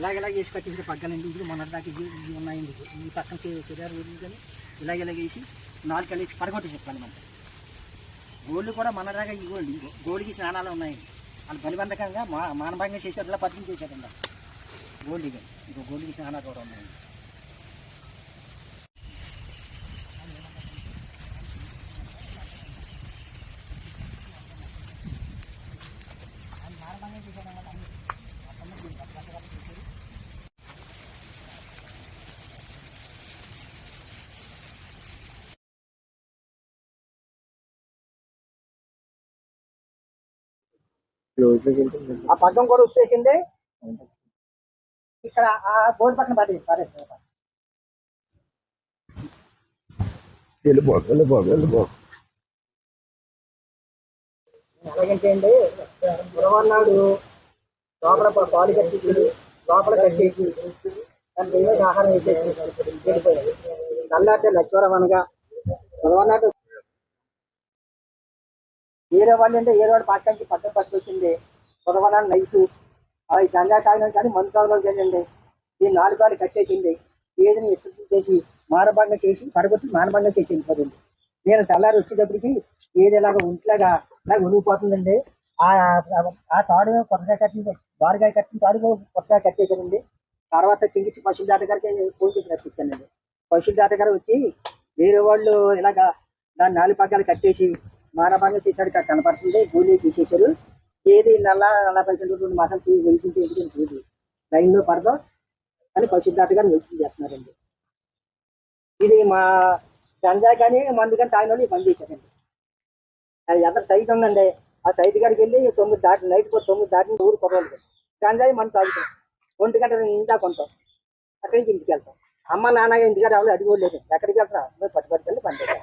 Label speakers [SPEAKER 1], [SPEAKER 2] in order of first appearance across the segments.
[SPEAKER 1] ఇలాగ ఇలా వేసి కట్టించిన పగ్గాలండి. ఇది మొన్నటిదాకా ఇవి ఉన్నాయండి. ఈ పక్కన చెరారు ఊరి కానీ ఇలాగ ఇలాగ వేసి నాలుగు కలిసి పడగొట్టి చెప్పాలి మనం గోళ్ళు కూడా మన దాకా ఇవ్వండి గోళ్ళకి స్నానాలు ఉన్నాయండి. వాళ్ళు బలిబంధకంగా మా మానభంగా చేశారు ఇలా పద్ధతి చేశారండి గోల్డ్ ఇంకో గోల్డ్కి స్నానాలు కూడా ఉన్నాయండి. ఆ పగ్గం కూడా వచ్చేసింది ఇక్కడ ఆ బోర్డు పక్కన పడి పడేసి
[SPEAKER 2] వెళ్ళిపో వెళ్ళిపో వెళ్ళిపో
[SPEAKER 1] ఎలాగంటే అండి గురవన్నాడు లోపల పాలు కట్టేసి లోపల కట్టేసి ఏదో ఆహారం వేసేసి వెళ్ళిపోయాడు. నల్లాటే లక్ష్వరం అనగా గురవన్నాడు వేరే వాళ్ళు అంటే ఏదో వాడు పక్కకి పక్కన పట్టుకొచ్చింది గురవనాడు నైట్ అవి సంధ్యా తాగినాడు కానీ మందు తాగలేదు చేయండి. ఈ నాలుగు కాళ్ళు కట్టేసింది ఏదని ఎత్తు చేసి మానభంగం చేసి పడగొట్టి మానభంగం చేసి వెళ్ళిపోతుంది నేను తెల్లారి వచ్చేటప్పటికి ఏది ఇలాగ ఒంట్లాగా నాకు ఉనిగిపోతుందండి ఆ ఆ తాడు కొత్తగా కట్టింది. బారుగా కట్టిన తాడు కొత్తగా కట్టేసానండి తర్వాత చింగిచ్చి పశువుల దాటగారికి ఫోన్ చేసి రప్పించానండి. పశువుల దాటగారు వచ్చి వేరే వాళ్ళు ఇలాగ దాన్ని నాలుగు పక్కలు కట్టేసి మానభంగం చేశాడు ఇక్కడ కనపడుతుంది. గోళీ తీసేశారు. ఏది నల్ల నలభై రెండు మాసాలు తీ వెళ్తుంటే ఎందుకంటే లైన్లో పడదాం అని పశువుల గారు వెళ్తుంది చేస్తున్నారండి. ఇది మా గంజాయి కానీ మందు కానీ తాగిన వాళ్ళు పని చేశారండి. అది ఎంత సైట్ ఉందండి. ఆ సైట్ కాడికి వెళ్ళి తొమ్మిది దాటి నైట్ తొమ్మిది దాటిన ఊరు కొరవాలి గంజాయి మనం తాగుతాం. ఒంటి గంట ఇంటా కొంటాం. అక్కడికి ఇంటికి వెళ్తాం. అమ్మ నాన్న ఇంటికాడ ఎవరు అడిగోలేదు ఎక్కడికి వెళ్తారా? మేము పట్టుబట్టుకెళ్ళి పని చేస్తాం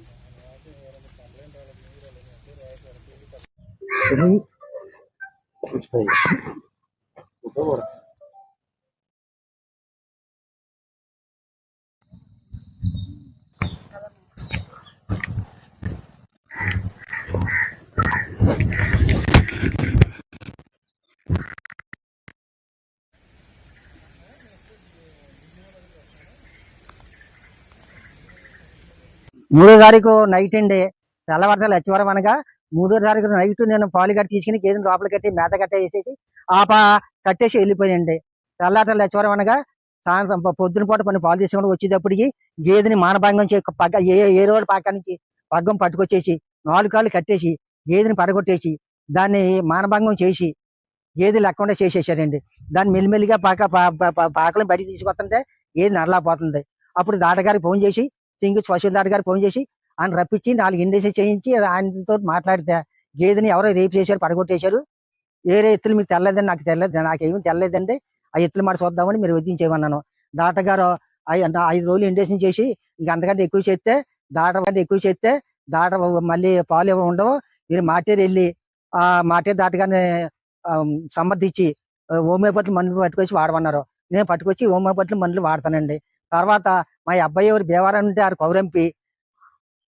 [SPEAKER 1] మూడో తారీఖు నైట్ అండి. తెల్లవారుత లచ్చివరం అనగా మూడో తారీఖు నైట్ నేను పాలు కట్టి తీసుకుని గేదెని లోపల కట్టి మేత కట్ట వేసేసి పా కట్టేసి వెళ్ళిపోయానండి. తెల్లాట లచ్చవరం అనగా సాయంత్రం పొద్దునపూట పొద్దున పూట కొన్ని పాలు తీసుకుని వచ్చేటప్పటికి గేదెని మానభంగం చే పగ్గ ఏ ఏ రోడ్డు పక్క నుంచి పగ్గం పట్టుకొచ్చేసి నాలుగు కాళ్ళు కట్టేసి గేదెని పడగొట్టేసి దాన్ని మానభంగం చేసి గేదె లేకుండా చేసేసారండి. దాన్ని మెల్లిమెల్లిగా పాక పా- పా- పాకలను బయటికి తీసుకొస్తుంటే గేదె నడలాపోతుంది అప్పుడు దాటగారికి ఫోన్ చేసి సింగు స్వశీల్ దాటగారికి ఫోన్ చేసి ఆయన రప్పించి నాలుగు ఇండేసి చేయించి ఆయనతో మాట్లాడితే గేదెని ఎవరో రేపు చేశారు పడగొట్టేశారు. వేరే ఎత్తులు మీకు తెల్లదని నాకు తెల్లదు నాకేమీ తెల్లదండి. ఆ ఎత్తులు మాట చూద్దామని మీరు వదిలించేయమన్నాను. దాటగారు ఐదు రోజులు ఇండేషన్ చేసి ఇంకా అంతకంటే ఎక్కువ చేస్తే దాట కంటే ఎక్కువ చేస్తే దాట మళ్ళీ పాలు ఏమీ ఉండవు మీరు మాటేరు వెళ్ళి ఆ మాటేరు దాటగానే సమర్థించి ఆ, హోమియోపతి మందులు పట్టుకొచ్చి వాడమన్నారు. నేను పట్టుకొచ్చి హోమియోపతి మందులు వాడతానండి. తర్వాత మా అబ్బాయి ఎవరు బేవారం ఉంటే ఆరు కౌరంపి